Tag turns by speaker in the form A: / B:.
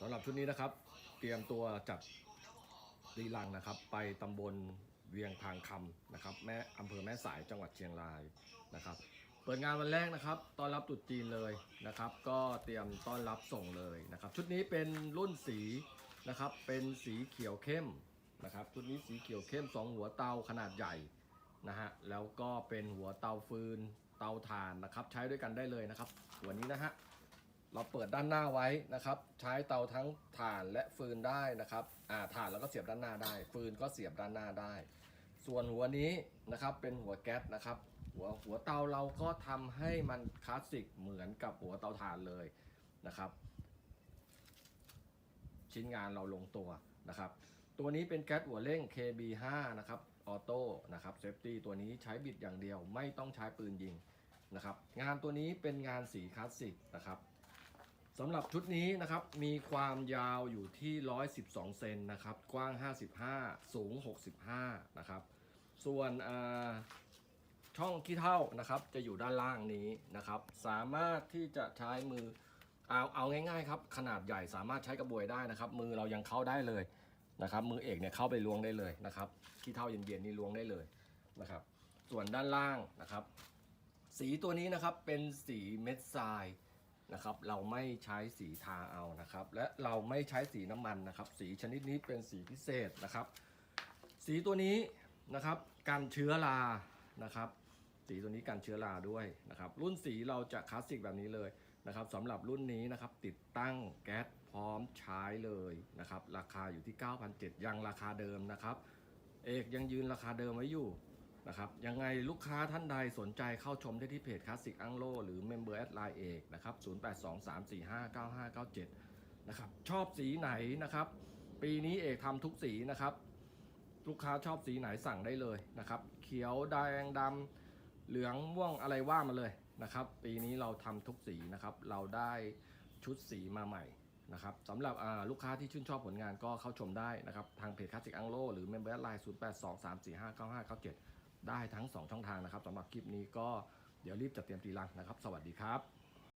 A: สำหรับชุดนี้นะครับ เตรียมตัวจัดรีลังนะครับ ไปตำบลเวียงพางคำนะครับแม่อำเภอแม่สายจังหวัดเชียงรายนะครับ เปิดงานวันแรกนะครับต้อนรับตรุษจีนเลยนะครับ ก็เตรียมต้อนรับส่งเลยนะครับ ชุดนี้เป็นรุ่นสีนะครับเป็นสีเขียวเข้มนะครับชุดนี้สีเขียวเข้มสองหัวเตาขนาดใหญ่นะฮะแล้วก็เป็นหัวเตาฟืนเตาถ่านนะครับ ใช้ด้วยกันได้เลยนะครับ หัวนี้นะฮะ เราเปิดด้านหน้าไว้นะครับ ใช้เตาทั้งถ่านและฟืนได้นะครับอ่าถ่านแล้วก็เสียบด้านหน้าได้ ฟืนก็เสียบด้านหน้าได้ ส่วนหัวนี้นะครับเป็นหัวแก๊สนะครับ หัวหัวเตาเราก็ทำให้มันคลาสสิกเหมือนกับหัวเตาถ่านเลยนะครับ ชิ้นงานเราลงตัวนะครับ ตัวนี้เป็นแก๊สหัวเร่ง KB5 นะครับออโต้นะครับเซฟตี้ตัวนี้ใช้บิดอย่างเดียวไม่ต้องใช้ปืนยิงนะครับ งานตัวนี้เป็นงานสีคลาสสิกนะครับ สำหรับชุดนี้นะครับมีความยาวอยู่ที่ 112 เซนนะครับ กว้าง 55 สูง 65 นะครับ ส่วนช่องขี้เท่านะครับจะอยู่ด้านล่างนี้นะครับ สามารถที่จะใช้มือเอาเอาง่ายๆครับขนาดใหญ่สามารถใช้กระบวยได้นะครับ มือเรายังเข้าได้เลยนะครับ มือเอกเนี่ยเข้าไปล้วงได้เลยนะครับขี้เท่าเย็นๆนี่ล้วงได้เลยนะครับ ส่วนด้านล่างนะครับ สีตัวนี้นะครับเป็นสีเม็ดทราย นะครับ เราไม่ใช้สีทาเอานะครับ และเราไม่ใช้สีน้ำมันนะครับ สีชนิดนี้เป็นสีพิเศษนะครับ สีตัวนี้นะครับกันเชื้อรานะครับ สีตัวนี้กันเชื้อราด้วยนะครับ รุ่นสีเราจะคลาสสิกแบบนี้เลยนะครับสำหรับรุ่นนี้นะครับติดตั้งแก๊สพร้อมใช้เลยนะครับ ราคาอยู่ที่ 9,700ยังราคาเดิมนะครับ เอกยังยืนราคาเดิมไว้อยู่ นะครับยังไงลูกค้าท่านใดสนใจเข้าชมได้ที่เพจคลาสสิกอังโลหรือ Member at Line เอกนะครับ0823459597นะครับชอบสีไหนนะครับ ปีนี้เอกทำทุกสีนะครับ ลูกค้าชอบสีไหนสั่งได้เลยนะครับ เขียวแดงดำเหลืองม่วงอะไรว่ามาเลยนะครับ ปีนี้เราทำทุกสีนะครับ เราได้ชุดสีมาใหม่นะครับสำหรับลูกค้าที่ชื่นชอบผลงานก็เข้าชมได้นะครับ ทางเพจคลาสสิกอังโลหรือ Member at Line 0823459597ได้ ได้ทั้ง 2 ช่องทางนะครับสำหรับคลิปนี้ก็เดี๋ยวรีบจัดเตรียมตีลังนะครับ สวัสดีครับ